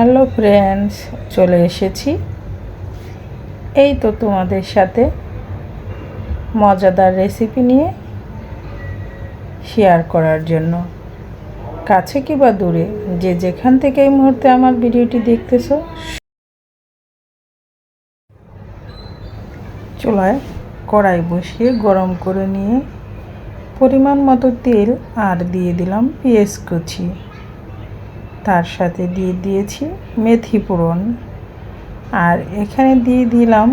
Hello friends চলে এসেছি। এই তো তোমাদের সাথে মজাদার রেসিপি নিয়ে শেয়ার করার জন্য। কাছে কি বা দূরে, যে যেখান থেকে এই মুহূর্তে আমার ভিডিওটি দেখতেছো, চুলায় কড়াই বসিয়ে গরম করে নিয়ে পরিমাণ মতো তেল আর দিয়ে দিলাম পেঁয়াজ কুচি। তার সাথে দিয়ে দিয়েছি মেথি ফোড়ন। আর এখানে দিয়ে দিলাম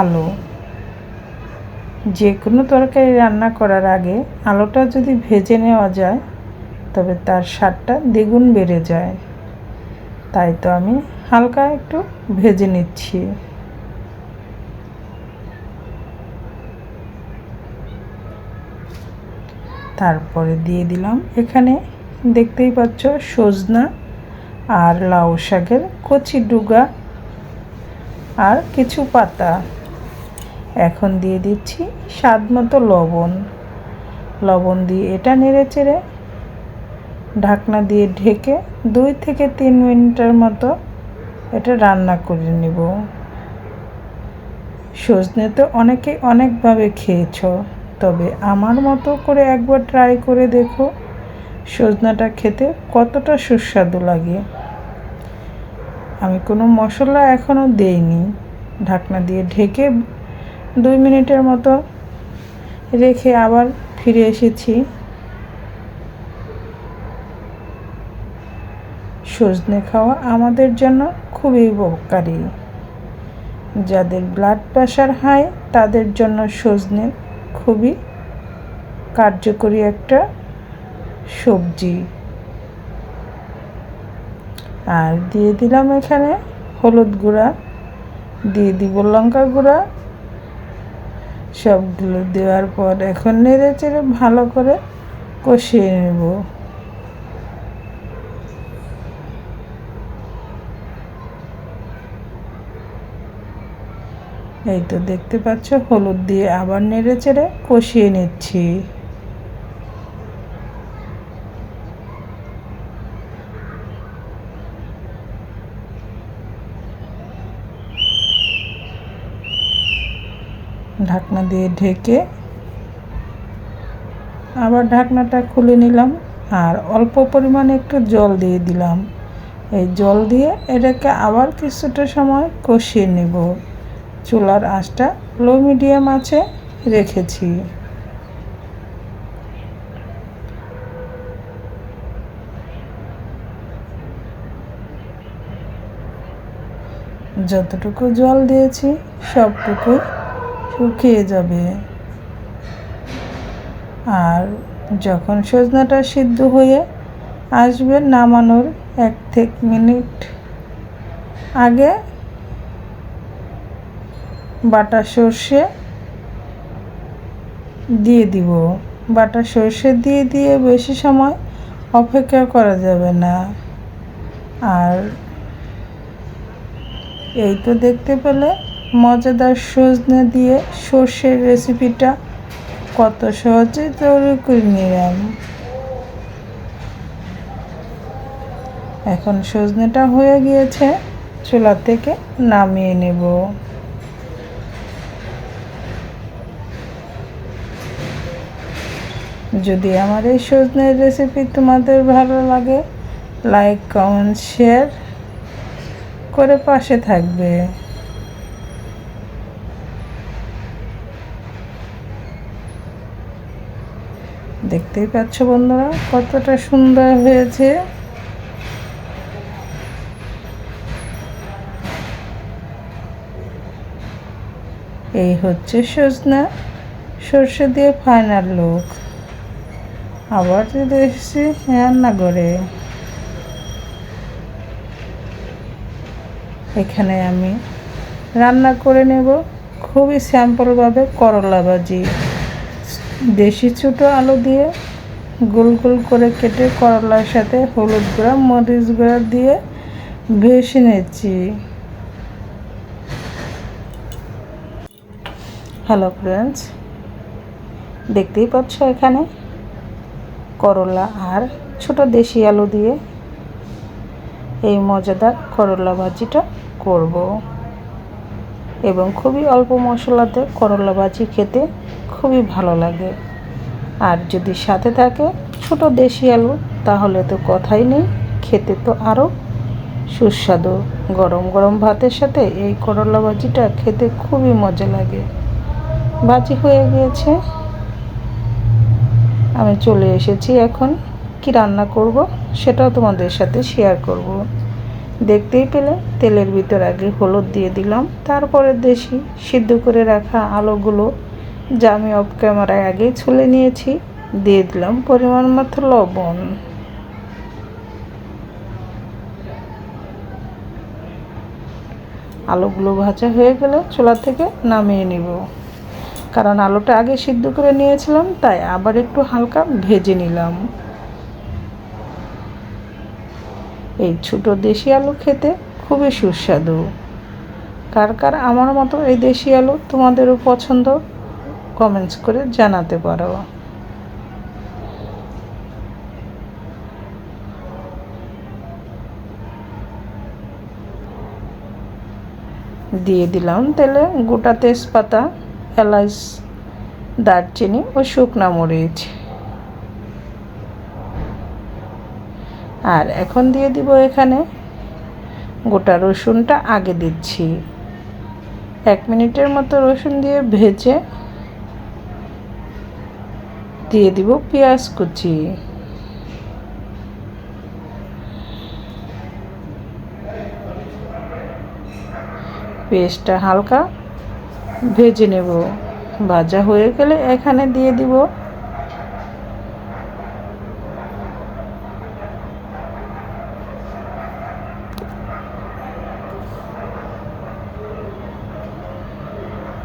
আলু। যে কোনো তরকারি রান্না করার আগে আলুটা যদি ভেজে নেওয়া যায়, তবে তার স্বাদটা দ্বিগুণ বেড়ে যায়। তাই তো আমি হালকা একটু ভেজে নিচ্ছি। তারপরে দিয়ে দিলাম এখানে দেখতেই পাচ্ছ সজনা আর লাউ শাকের কচি ডুগা আর কিছু পাতা। এখন দিয়ে দিচ্ছি স্বাদ মতো লবণ। লবণ দিয়ে এটা নেড়ে চেড়ে ঢাকনা দিয়ে ঢেকে দুই থেকে তিন মিনিটের মতো এটা রান্না করে নেব। সজনে তো অনেকে অনেকভাবে খেয়েছ, তবে আমার মতো করে একবার ট্রাই করে দেখো। সজনাটা খেতে কতটা সুস্বাদু লাগে। আমি কোনো মশলা এখনও দেইনি। ঢাকনা দিয়ে ঢেকে দুই মিনিটের মতো রেখে আবার ফিরে এসেছি। সজনে খাওয়া আমাদের জন্য খুবই উপকারী। যাদের ব্লাড প্রেশার হাই তাদের জন্য সজনে খুবই কার্যকরী একটা সবজি। আর দিয়ে দিলাম এখানে হলুদ গুঁড়া, দিয়ে দিব লঙ্কা গুঁড়া। সবগুলো দেওয়ার পর এখন নেড়ে চেড়ে ভালো করে কষিয়ে নেব। এই তো দেখতে পাচ্ছ, হলুদ দিয়ে আবার নেড়ে চেড়ে কষিয়ে নিচ্ছি। ঢাকনা দিয়ে ঢেকে আবার ঢাকনাটা খুলে নিলাম আর অল্প পরিমাণে একটু জল দিয়ে দিলাম। এই জল দিয়ে এটাকে আবার কিছুটা সময় কষিয়ে নেব। চুলার আঁচটা লো মিডিয়াম আছে রেখেছি। যতটুকু জল দিয়েছি সবটুকু শুকিয়ে যাবে। আর যখন সজনাটা সিদ্ধ হয়ে আসবে নামানোর এক থেকে মিনিট আগে বাটা সর্ষে দিয়ে দিব। বাটা সর্ষে দিয়ে দিয়ে বেশি সময় অপেক্ষা করা যাবে না। আর এই তো দেখতে পেলে মজাদার সজনে দিয়ে সর্ষের রেসিপিটা কত সহজে তৈরি করে নিলাম। এখন সজনেটা হয়ে গিয়েছে, চুলা থেকে নামিয়ে নেব। যদি আমার এই সজনের রেসিপি তোমাদের ভালো লাগে লাইক কমেন্ট শেয়ার করে পাশে থাকবে। দেখতেই পাচ্ছ বন্ধুরা, কতটা সুন্দর হয়েছে। এই হচ্ছে সজনা, সর্ষে দিয়ে ফাইনাল লুক আবার যদি এসেছি রান্নাঘরে। এখানে আমি রান্না করে নেব খুবই স্যাম্পলভাবে করলা ভাজি দেশি ছোটো আলু দিয়ে গোল গোল করে কেটে করলার সাথে হলুদ গুঁড়া, মরিচ গুঁড়া দিয়ে ভেসে নিচ্ছি। হ্যালো ফ্রেন্ডস দেখতেই পাচ্ছ এখানে করলা আর ছোট দেশি আলু দিয়ে এই মজাদার করলা ভাজিটা করব। এবং খুবই অল্প মশলাতে করলা ভাজি খেতে খুবই ভালো লাগে। আর যদি সাথে থাকে ছোট দেশি আলু, তাহলে তো কথাই নেই, খেতে তো আরও সুস্বাদু। গরম গরম ভাতের সাথে এই করলা ভাজিটা খেতে খুবই মজা লাগে। ভাজি হয়ে গিয়েছে। আমি চলে এসেছি এখন। কি রান্না করব সেটাও তোমাদের সাথে শেয়ার করব। দেখতেই পেলে, তেলের ভিতর আগে হলুদ দিয়ে দিলাম, তারপরে দেশি সিদ্ধ করে রাখা আলুগুলো যা আমি অফ ক্যামেরায় আগেই ছুলে নিয়েছি, দিয়ে দিলাম পরিমাণ মতো লবণ। আলুগুলো ভাজা হয়ে গেলে চুলা থেকে নামিয়ে নিব। কারণ আলুটা আগে সিদ্ধ করে নিয়েছিলাম, তাই আবার একটু হালকা ভেজে নিলাম। এই ছোটো দেশি আলু খেতে খুবই সুস্বাদু। কার কার আমার মতো এই দেশি আলু তোমাদেরও পছন্দ কমেন্টস করে জানাতে পারো। দিয়ে দিলাম তেলে গোটা তেজপাতা, এলাচ, দারচিনি ও শুকনা মরিচ। আর এখন দিয়ে দিব এখানে গোটা রসুনটা আগে দিচ্ছি। এক মিনিটের মতো রসুন দিয়ে ভেজে দিয়ে দিব পেঁয়াজ কুচি। পেস্টটা হালকা ভেজে নেব। ভাজা হয়ে গেলে এখানে দিয়ে দিব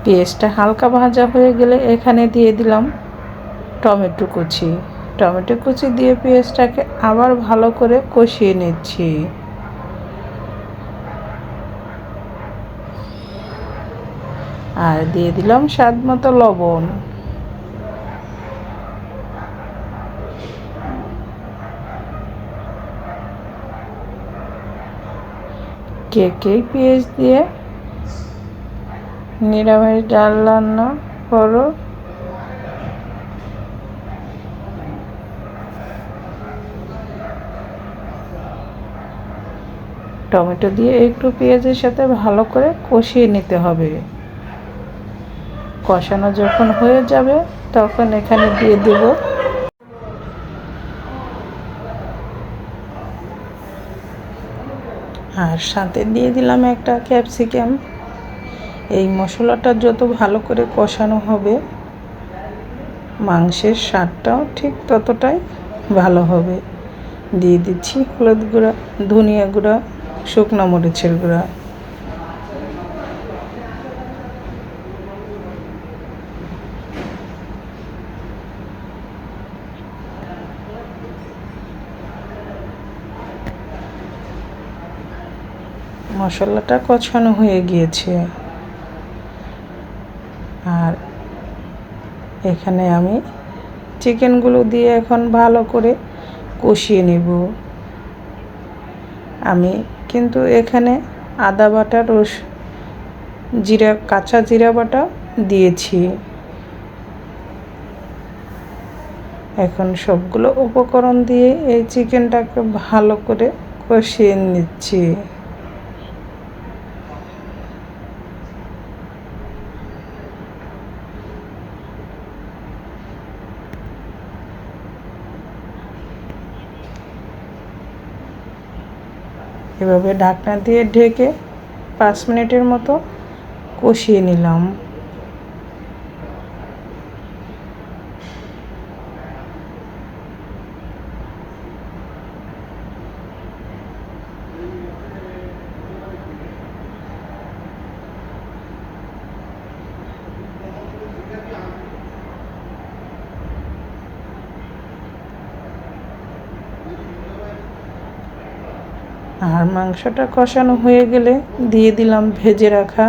পেঁয়াজটা হালকা ভাজা হয়ে গেলে এখানে দিয়ে দিলাম টমেটো কুচি। টমেটো কুচি দিয়ে পেঁয়াজটাকে আবার ভালো করে কষিয়ে নিচ্ছি। আর দিয়ে দিলাম স্বাদ মতো লবণ। কে পেঁয়াজ দিয়ে নিরামিষ ডাল রান্না করো। টমেটো দিয়ে একটু পেঁয়াজের সাথে ভালো করে কষিয়ে নিতে হবে। কষানো যখন হয়ে যাবে, তখন এখানে দিয়ে দেব। আর সাথে দিয়ে দিলাম একটা ক্যাপসিকাম। এই মশলাটা যত ভালো করে কষানো হবে, মাংসের স্বাদটাও ঠিক ততটাই ভালো হবে। দিয়ে দিচ্ছি হলুদ গুঁড়া, ধনিয়া গুঁড়া, শুকনো মরিচের গুঁড়া। মশলাটা কষানো হয়ে গিয়েছে। এখানে আমি চিকেনগুলো দিয়ে এখন ভালো করে কষিয়ে নেব। আমি কিন্তু এখানে আদা বাটা, রস, জিরা, কাঁচা জিরা বাটা দিয়েছি। এখন সবগুলো উপকরণ দিয়ে এই চিকেনটাকে ভালো করে কষিয়ে নিচ্ছি। এভাবে ঢাকনা দিয়ে ঢেকে পাঁচ মিনিটের মতো কষিয়ে নিলাম। আর মাংসটা কষানো হয়ে গেলে দিয়ে দিলাম ভেজে রাখা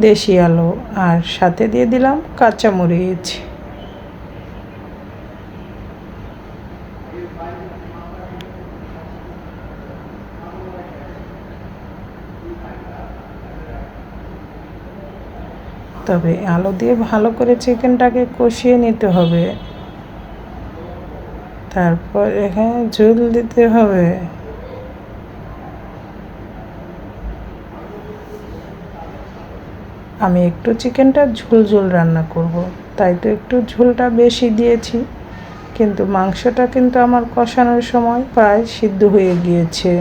দেশি আলু আর সাথে দিয়ে দিলাম কাঁচা মরিচ তবে আলু দিয়ে ভালো করে চিকেনটাকে কষিয়ে নিতে হবে। তারপর এখানে ঝোল দিতে হবে। আমি একটু চিকেনটা ঝোল ঝোল রান্না করব। তাই তো একটু ঝোলটা বেশি দিয়েছি কিন্তু মাংসটা কিন্তু আমার কষানোর সময় প্রায় সিদ্ধ হয়ে গিয়েছে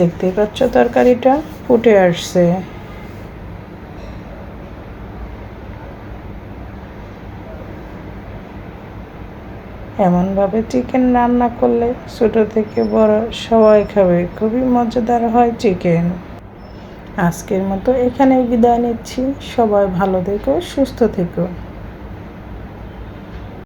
দেখতে পাচ্ছ তরকারিটা, ফুটে আসছে এমনভাবে চিকেন রান্না করলে ছোট থেকে বড় সবাই খাবে। খুবই মজাদার হয় চিকেন আজকের মতো এখানে বিদায় নিচ্ছি। সবাই ভালো থেকো, সুস্থ থেকো।